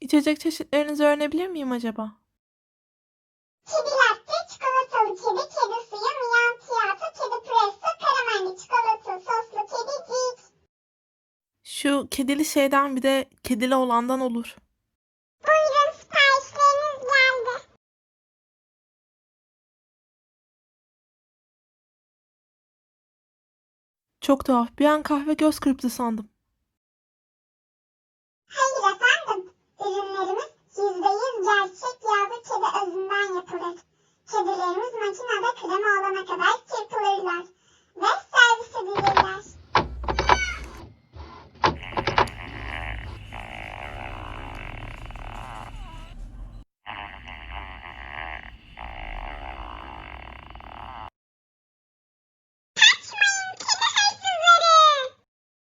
İçecek çeşitlerinizi öğrenebilir miyim acaba? Kedi latte, çikolatalı kedi, kedi suyu, miyan tiyatro, kedi presso, karamelli çikolatalı soslu kedicik. Şu kedili şeyden bir de kedili olandan olur. Buyurun siparişleriniz geldi. Çok tuhaf. Bir an kahve göz kırptı sandım.